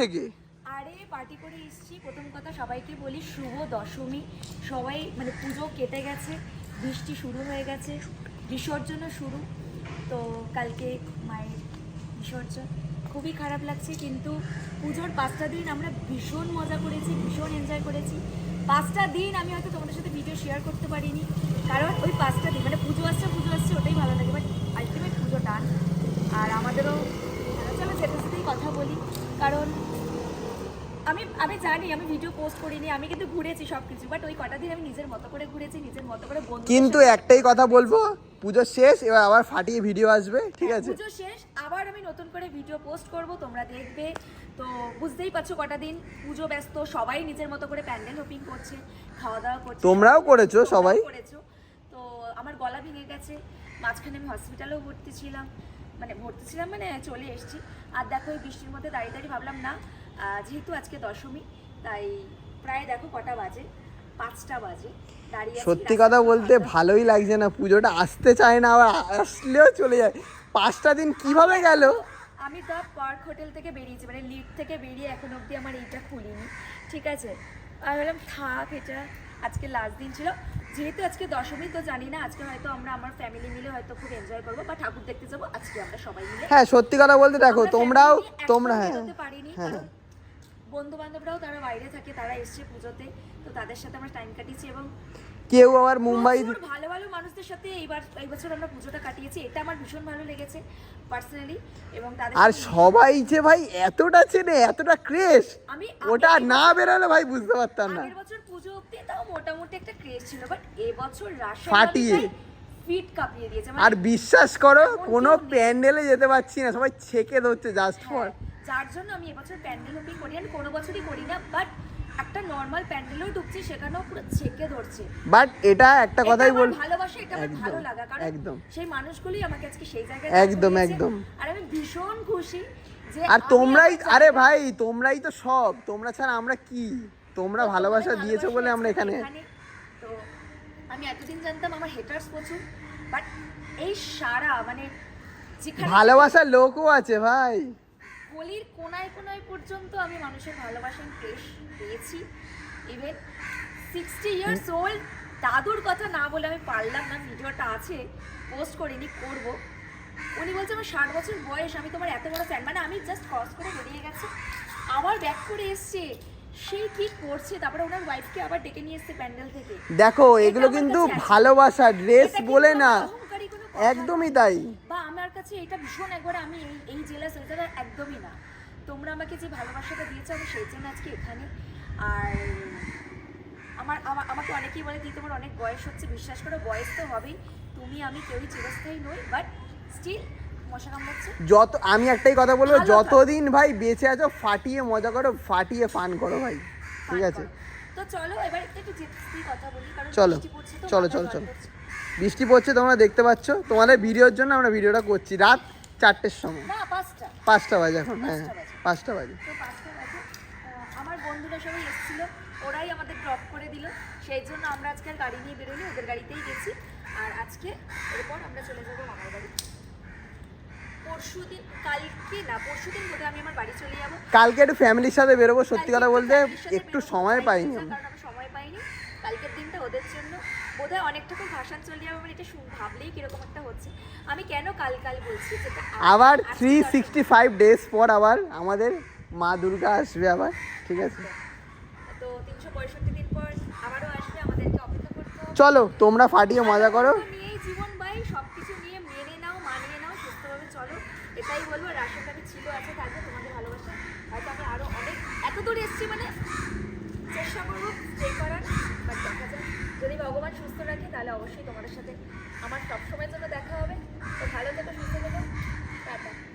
থেকে? আরে পার্টি করে এসেছি। প্রথম কথা সবাইকে বলি, শুভ দশমী। সবাই মানে পুজো কেটে গেছে, বৃষ্টি শুরু হয়ে গেছে, বিসর্জনও শুরু। তো কালকে মায়ের বিসর্জন। খুবই খারাপ লাগছে, কিন্তু পুজোর পাঁচটা দিন আমরা ভীষণ মজা করেছি, ভীষণ এনজয় করেছি। পাঁচটা দিন আমি হয়তো তোমাদের সাথে ভিডিও শেয়ার করতে পারিনি, কারণ ওই পাঁচটা দিন মানে পুজো আসছে পুজো আসছে, ওটাই ভালো লাগে বাট আলটিমেট পুজো টান আর আমাদেরও, চলো যেতে যেতেই কথা বলি, কারণ আমি আমি জানি আমি ভিডিও পোস্ট করিনি আমি কিন্তু ঘুরেছি সব কিছু বাট ওই কটা দিন আমি নিজের মতো করে ঘুরেছি নিজের মতো করে বন্ধু কিন্তু একটাই কথা বলব পুজো শেষ এবার আবার ফাটিয়ে ভিডিও আসবে ঠিক আছে? পুজো শেষ আবার আমি নতুন করে ভিডিও পোস্ট করব তোমরা দেখবে। তো বুঝতেই পারছ কটা দিন পুজো ব্যস্ত সবাই নিজের মতো করে প্যান্ডেল হোপিং করছে খাওয়া দাওয়া করছে। তোমরাও করেছ সবাই? করেছ। তো আমার গলা ভেঙে গেছে মাঝখানে আমি হসপিটালেও ভর্তি ছিলাম মানে ভর্তি ছিলাম মানে চলে এসেছি। আর দেখো এই বৃষ্টির মধ্যে দাঁড়িয়ে দাঁড়িয়ে ভাবলাম না যেহেতু আজকে দশমী তাই প্রায় দেখো কটা বাজে? পাঁচটা বাজে। সত্যি কথা বলতে ভালোই লাগছে না পুজোটা আসতে চায় না আবার আসলেও চলে যায়। পাঁচটা দিন কীভাবে গেল? আমি তো পার্ক হোটেল থেকে বেরিয়েছি মানে লিড থেকে বেরিয়ে এখন অবধি আমার এইটা খুলিনি ঠিক আছে? আমি বললাম থাক এটা আজকে লাস্ট দিন ছিল। যেহেতু আজকে দশমী তো জানি না আজকে হয়তো আমরা আমার ফ্যামিলি মিলে হয়তো খুব এনজয় করব বা ঠাকুর দেখতে যাব আজকে আমরা সবাই মিলে। হ্যাঁ সত্যি কথা বলতে দেখো তোমরাও তোমরা হ্যাঁ। পারিনি হ্যাঁ। বন্ধু বান্ধবরাও তারা বাইরে থাকে তারা এসছে পুজোতে তো তাদের সাথে আমরা টাইম কাটিয়েছি এবং কেউ আবার মুম্বাই ভালো ভালো মানুষদের সাথে এইবার এই বছর আমরা পুজোটা কাটিয়েছি এটা আমার ভীষণ ভালো লেগেছে পার্সোনালি এবং তাদের আর সবাই যে ভাই এতটা চেনে এতটা ক্রেশ আমি ওটা না বেরোলে ভাই বুঝতে পারতাম না আগের বছর পুজো অব্দি তাও মোটামুটি একটা ক্রেজ ছিল বাট এবছর রাশা ফাটিয়ে। ফিট কাঁপিয়ে দিয়েছে আর বিশ্বাস করো কোনো প্যান্ডেলে যেতে পারছি না সবাই ছেকে ধরছে জাস্ট ফর হ্যাঁ, যার জন্য আমি এবছর প্যান্ডেল হোপিং করি আমি কোনো বছরই করি না বাট একটা নর্মাল প্যান্ডেলেও ঢুকছি সেখানেও পুরো ছেকে ধরছে। বাট এটা একটা কথাই বল ভালোবাসা এটা আমার ভালো লাগা কারণ একদম। সেই মানুষগুলোই আমাকে আজকে সেই জায়গায় একদম, একদম। আর আমি ভীষণ খুশি যে আর তোমরাই আরে ভাই তোমরাই তো সব। তোমরা ছাড়া আমরা কি? তোমরা ভালোবাসা দিয়েছ বলে আমরা এখানে তো আমি এতদিন জানতাম আমার হেটার্স প্রচুর বাট এই সারা মানে ভালোবাসার লোকও আছে ভাই। গলির কোনায় কোনায় পর্যন্ত আমি মানুষের ভালোবাসার পেশ পেয়েছি। ইভেন সিক্সটি ইয়ার্স ওল্ড দাদুর কথা না বলে আমি পারলাম না ভিডিওটা আছে পোস্ট করিনি করব। উনি বলছে আমার ষাট বছর বয়স আমি তোমার এত বড় ফ্যান মানে আমি জাস্ট ক্রস করে বেরিয়ে গেছে। আবার ব্যাক করে এসছে। সেই কি করছে? তারপরে ওনার ওয়াইফকে আবার ডেকে নিয়ে এসছে প্যান্ডেল থেকে। দেখো এগুলো কিন্তু ভালোবাসা ড্রেস বলে না। একদমই। তাই। বা আমার কাছে এটা ভীষণ একবারে আমি এই এই জেলা সেটা একদমই না। তোমরা আমাকে যে ভালোবাসাটা দিয়েছ আমি সেই জন্য আজকে এখানে। আর আমার আমাকে অনেকেই বলে তুই তোমার অনেক বয়স হচ্ছে বিশ্বাস করো বয়স তো হবেই। তুমি আমি কেউই চিরস্থায়ী নই বাট স্টিল যত আমি একটাই কথা বলব। যতদিন ভাই বেঁচে আছো ফাটিয়ে মজা করো ফাটিয়ে ফান করো ভাই। ঠিক আছে? তো চলো এবার একটু কথা বলি কারণ চলো, চলো, চলো, চলো। বৃষ্টি পড়ছে তোমরা দেখতে পাচ্ছ। তোমাদের ভিডিওর জন্য আমরা ভিডিওটা করছি রাত চারটের সময়। পাঁচটা। বাজে এখন হ্যাঁ পাঁচটা বাজে। পাঁচটা বাজে। তো পাঁচটা বাজে। আহ, আমার বন্ধুরা সবাই এসেছিল ওরাই আমাদের ড্রপ করে দিল। সেই জন্য আমরা আজকে আর গাড়ি নিয়ে বেরোইনি ওদের গাড়িতেই গেছি। আর আজকে এরপর আমরা চলে যাব মামার বাড়ি। পরশু দিন কালকে না পরশু দিন বোধহয় আমি আমার বাড়ি চলে যাব। কালকে একটু ফ্যামিলির সাথে বেরোবো সত্যি কথা বলতে একটু সময় পাইনি কারণ আমি সময় পাইনি। কালকের দিনটা ওদের জন্য বোধহয় অনেকটা খুব ভাষণ চলে যাবে মানে এটা শুন- ভাবলেই কীরকম একটা হচ্ছে। আমি কেন কাল কাল বলছি আবার থ্রি। সিক্সটি ফাইভ ডেজ পর আবার আমাদের মা দুর্গা আসবে আবার ঠিক আছে? তো তিনশো পঁয়ষট্টি দিন পর আবারও আসবে আমাদেরকে অপেক্ষা করতে চলো তোমরা ফাটিয়ে মজা করো। নিয়েই জীবন ভাই সবকিছু নিয়ে মেনে নাও মানিয়ে নাও সুস্থভাবে চলো। এটাই বলব রাশনটাকে ছিল আছে থাকবে তোমাদের ভালোবাসা। হয়তো আমি আরও অনেক এত দূর এসেছি মানে চেষ্টা করব স্টে করার বাট দেখা যাক। ভগবান সুস্থ রাখে, তাহলে অবশ্যই তোমাদের সাথে আমার সবসময়ের জন্য দেখা হবে। তো ভালো থেকো, সুস্থ থেকো। টাটা।